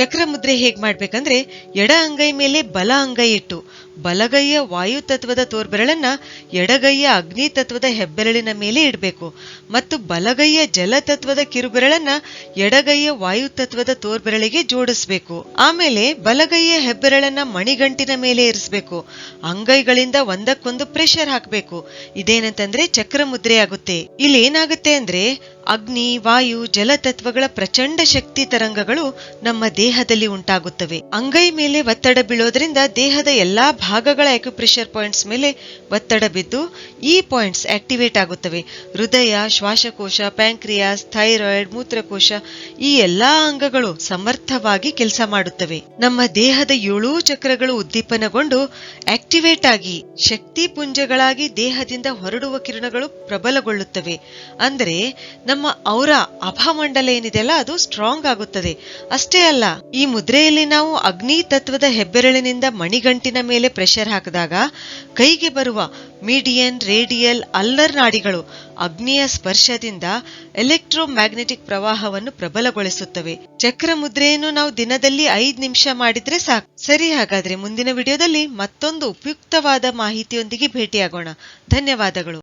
ಚಕ್ರ ಮುದ್ರೆ ಹೇಗ್ ಮಾಡ್ಬೇಕಂದ್ರೆ ಎಡ ಅಂಗೈ ಮೇಲೆ ಬಲ ಅಂಗೈ ಇಟ್ಟು ಬಲಗೈಯ ವಾಯು ತತ್ವದ ತೋರ್ಬೆರಳನ್ನ ಎಡಗೈಯ ಅಗ್ನಿ ತತ್ವದ ಹೆಬ್ಬೆರಳಿನ ಮೇಲೆ ಇಡಬೇಕು. ಮತ್ತು ಬಲಗೈಯ ಜಲ ತತ್ವದ ಕಿರುಬೆರಳನ್ನ ಎಡಗೈಯ ವಾಯು ತತ್ವದ ತೋರ್ಬೆರಳಿಗೆ ಜೋಡಿಸಬೇಕು. ಆಮೇಲೆ ಬಲಗೈಯ ಹೆಬ್ಬೆರಳನ್ನ ಮಣಿಗಂಟಿನ ಮೇಲೆ ಇರಿಸಬೇಕು. ಅಂಗೈಗಳಿಂದ ಒಂದಕ್ಕೊಂದು ಪ್ರೆಷರ್ ಹಾಕಬೇಕು. ಇದೇನಂತಂದ್ರೆ ಚಕ್ರ ಮುದ್ರೆ ಆಗುತ್ತೆ ಇಲ್ಲಿ ಏನಾಗುತ್ತೆ ಅಂದ್ರೆ ಅಗ್ನಿ, ವಾಯು ಜಲ ತತ್ವಗಳ ಪ್ರಚಂಡ ಶಕ್ತಿ ತರಂಗಗಳು ನಮ್ಮ ದೇಹದಲ್ಲಿ ಉಂಟಾಗುತ್ತವೆ. ಅಂಗೈ ಮೇಲೆ ಒತ್ತಡ ಬೀಳೋದ್ರಿಂದ ದೇಹದ ಎಲ್ಲಾ ಭಾಗಗಳ ಆಕ್ಯುಪ್ರೆಷರ್ ಪಾಯಿಂಟ್ಸ್ ಮೇಲೆ ಒತ್ತಡ ಬಿದ್ದು ಈ ಪಾಯಿಂಟ್ಸ್ ಆಕ್ಟಿವೇಟ್ ಆಗುತ್ತವೆ. ಹೃದಯ, ಶ್ವಾಸಕೋಶ ಪ್ಯಾಂಕ್ರಿಯಾಸ್ ಥೈರಾಯ್ಡ್ ಮೂತ್ರಕೋಶ ಈ ಎಲ್ಲಾ ಅಂಗಗಳು ಸಮರ್ಥವಾಗಿ ಕೆಲಸ ಮಾಡುತ್ತವೆ. ನಮ್ಮ ದೇಹದ ಏಳೂ ಚಕ್ರಗಳು ಉದ್ದೀಪನಗೊಂಡು ಆಕ್ಟಿವೇಟ್ ಆಗಿ ಶಕ್ತಿ ಪುಂಜಗಳಾಗಿ ದೇಹದಿಂದ ಹೊರಡುವ ಕಿರಣಗಳು ಪ್ರಬಲಗೊಳ್ಳುತ್ತವೆ. ಅಂದರೆ ನಮ್ಮ ಔರ ಅಭಾಮಂಡಲ ಏನಿದೆಯಲ್ಲ ಅದು ಸ್ಟ್ರಾಂಗ್ ಆಗುತ್ತದೆ. ಅಷ್ಟೇ ಅಲ್ಲ, ಈ ಮುದ್ರೆಯಲ್ಲಿ ನಾವು ಅಗ್ನಿ ತತ್ವದ ಹೆಬ್ಬೆರಳಿನಿಂದ ಮಣಿಗಂಟಿನ ಮೇಲೆ ಪ್ರೆಷರ್ ಹಾಕಿದಾಗ ಕೈಗೆ ಬರುವ ಮೀಡಿಯನ್ ರೇಡಿಯಲ್ ಅಲ್ಲರ್ ನಾಡಿಗಳು ಅಗ್ನಿಯ ಸ್ಪರ್ಶದಿಂದ ಎಲೆಕ್ಟ್ರೋಮ್ಯಾಗ್ನೆಟಿಕ್ ಪ್ರವಾಹವನ್ನು ಪ್ರಬಲಗೊಳಿಸುತ್ತವೆ. ಚಕ್ರ ಮುದ್ರೆಯನ್ನು ನಾವು ದಿನದಲ್ಲಿ ಐದ್ ನಿಮಿಷ ಮಾಡಿದ್ರೆ ಸಾಕು. ಸರಿ, ಹಾಗಾದ್ರೆ ಮುಂದಿನ ವಿಡಿಯೋದಲ್ಲಿ ಮತ್ತೊಂದು ಉಪಯುಕ್ತವಾದ ಮಾಹಿತಿಯೊಂದಿಗೆ ಭೇಟಿಯಾಗೋಣ. ಧನ್ಯವಾದಗಳು.